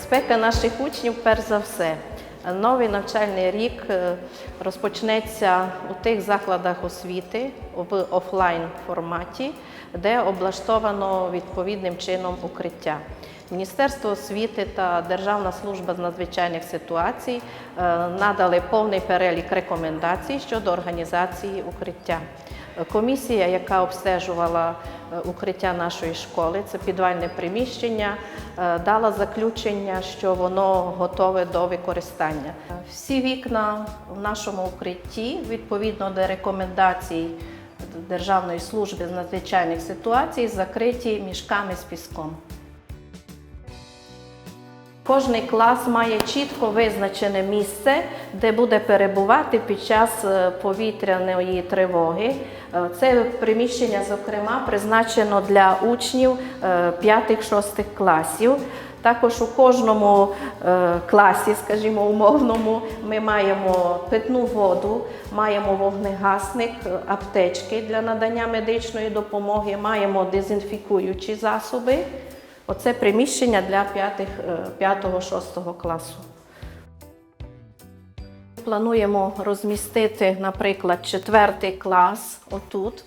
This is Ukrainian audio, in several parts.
Безпека наших учнів, перш за все. Новий навчальний рік е, розпочнеться у тих закладах освіти в офлайн форматі, де облаштовано відповідним чином укриття. Міністерство освіти та Державна служба з надзвичайних ситуацій е, надали повний перелік рекомендацій щодо організації укриття. Комісія, яка обстежувала е, укриття нашої школи, це підвальне приміщення, е, дала заключення, що воно готове до використання. Всі вікна в нашому укритті, відповідно до рекомендацій Державної служби з надзвичайних ситуацій, закриті мішками з піском. Кожний клас має чітко визначене місце, де буде перебувати під час е, повітряної тривоги. Е, Це приміщення, зокрема, призначено для учнів 5-6 класів. Також у кожному е, класі, скажімо, умовному, ми маємо питну воду, маємо вогнегасник, е, аптечки для надання медичної допомоги, маємо дезінфікуючі засоби. Оце приміщення для 5-6 класу. Плануємо розмістити, наприклад, четвертий клас отут,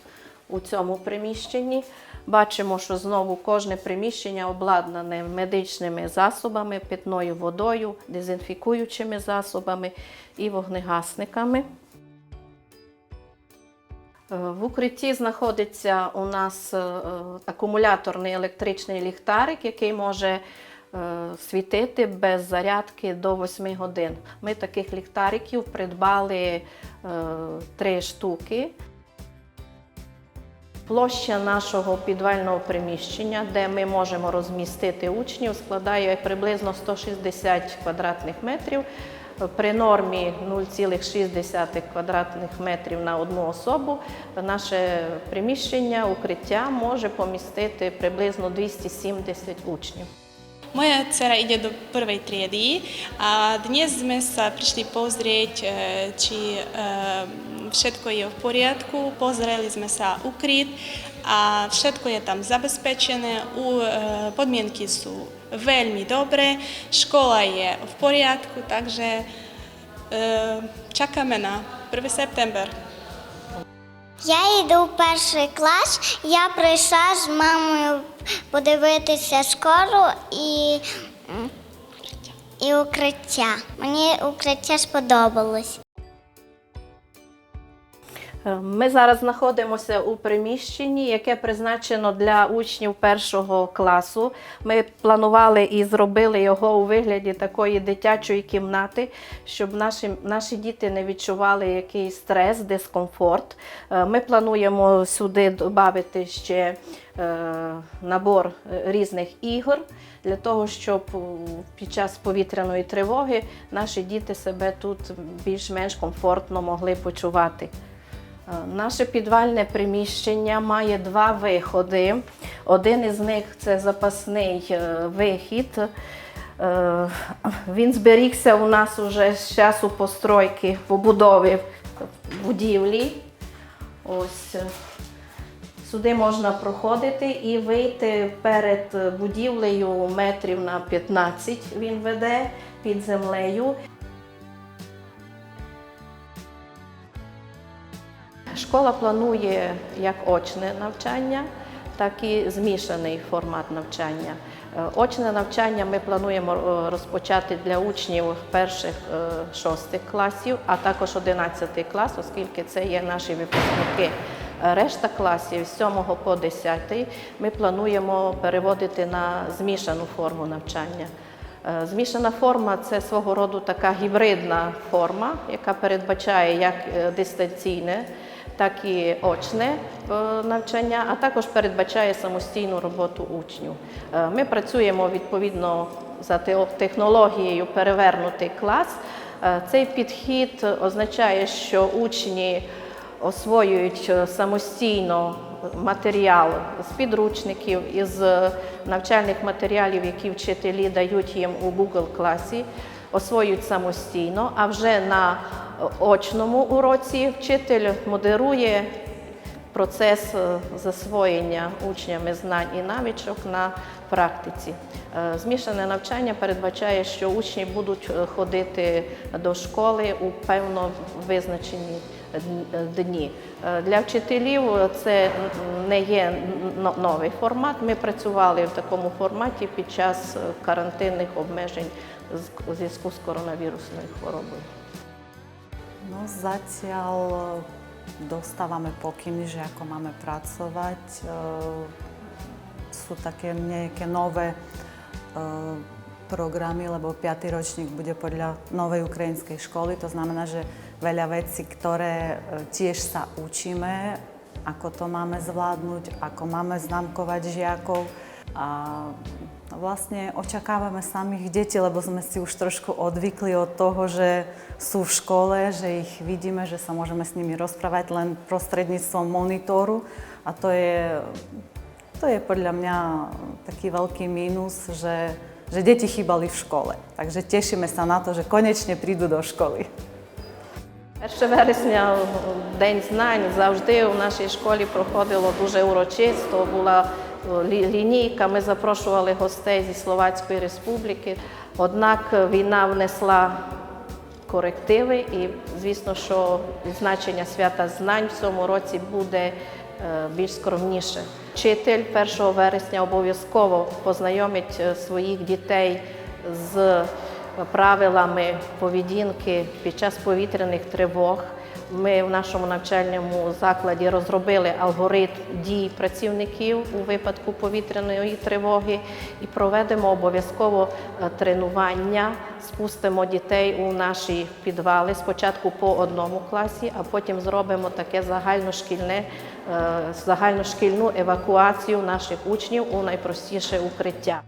у цьому приміщенні. Бачимо, що знову кожне приміщення обладнане медичними засобами, питною водою, дезінфікуючими засобами і вогнегасниками. Е, В укритті знаходиться у нас е, акумуляторний електричний ліхтарик, який може е, світити без зарядки до 8 годин. Ми таких ліхтариків придбали три штуки. Площа нашого підвального приміщення, де ми можемо розмістити учнів, складає приблизно 160 квадратних метрів. При нормі 0,6 квадратних метрів на одну особу наше приміщення, укриття може помістити приблизно 270 учнів. Моя цера ide do першої triedy a dnes sme sa prišli pozrieť, e, či e, všetko je v poriadku. Pozreli sme sa ukryt a všetko je tam zabezpečené. E, podmienky sú veľmi dobré, škola je v poriadku, takže e, čakáme na 1. september. Я йду в перший клас. Я прийшла з мамою подивитися школу і, і укриття. Мені укриття сподобалось. Е, Ми зараз знаходимося у приміщенні, яке призначено для учнів першого класу. Ми планували і зробили його у вигляді такої дитячої кімнати, щоб наші, наші діти не відчували якийсь стрес, дискомфорт. Е, Ми плануємо сюди додати ще е, набор різних ігор для того, щоб під час повітряної тривоги наші діти себе тут більш-менш комфортно могли почувати. Е, Наше підвальне приміщення має два виходи. Один із них це запасний е, вихід. Е, Він зберігся у нас уже з часу постройки, побудови будівлі. Ось сюди можна проходити і вийти перед будівлею метрів на 15 він веде під землею. Школа планує як очне навчання, так і змішаний формат навчання. Е, Очне навчання ми плануємо е, розпочати для учнів перших е, шостих класів, а також 11 клас, оскільки це є наші випускники. Решта класів з 7 по 10 ми плануємо переводити на змішану форму навчання. Змішана форма це свого роду така гібридна форма, яка передбачає як дистанційне, так і очне е, навчання, а також передбачає самостійну роботу учнів. Е, Ми працюємо відповідно за технологією перевернутий клас. Е, Цей підхід означає, що учні освоюють самостійно матеріал з підручників, із навчальних матеріалів, які вчителі дають їм у Google класі, освоюють самостійно, а вже на очному уроці вчитель модерує процес е, засвоєння учнями знань і навичок на практиці. Е, Змішане навчання передбачає, що учні будуть е, ходити до школи у певно визначені дні. Е, Для вчителів це не є новий формат. Ми працювали в такому форматі під час е, карантинних обмежень у зв'язку з коронавірусною хворобою. E, že ako máme pracovať. E, Sú také nejaké nové e, programy, lebo 5. ročník bude podľa novej ukrajinskej školy. To znamená, že veľa vecí, ktoré e, tiež sa učíme, ako to máme zvládnuť, ako máme známkovať žiakov. A vlastne očakávame samých detí, lebo sme si už trošku odvykli od toho, že sú v škole, že ich vidíme, že sa môžeme s nimi rozprávať len prostredníctvom monitoru. A to je, to je podľa mňa taký veľký mínus, že, že deti chýbali v škole. Takže tešíme sa na to, že konečne prídu do školy. 1 вересня, День знань, завжди у нашій школі проходило дуже урочисто. Була е, лінійка, ми запрошували гостей зі Словацької Республіки. Однак війна внесла корективи, і звісно, що відзначення свята знань в цьому році буде е, більш скромніше. Вчитель 1 вересня обов'язково познайомить е, своїх дітей з правилами поведінки під час повітряних тривог. Ми в нашому навчальному закладі розробили алгоритм дій працівників у випадку повітряної тривоги і проведемо обов'язково е, тренування. Спустимо дітей у наші підвали спочатку по одному класі, а потім зробимо таке загальношкільне, е, загальношкільну евакуацію наших учнів у найпростіше укриття.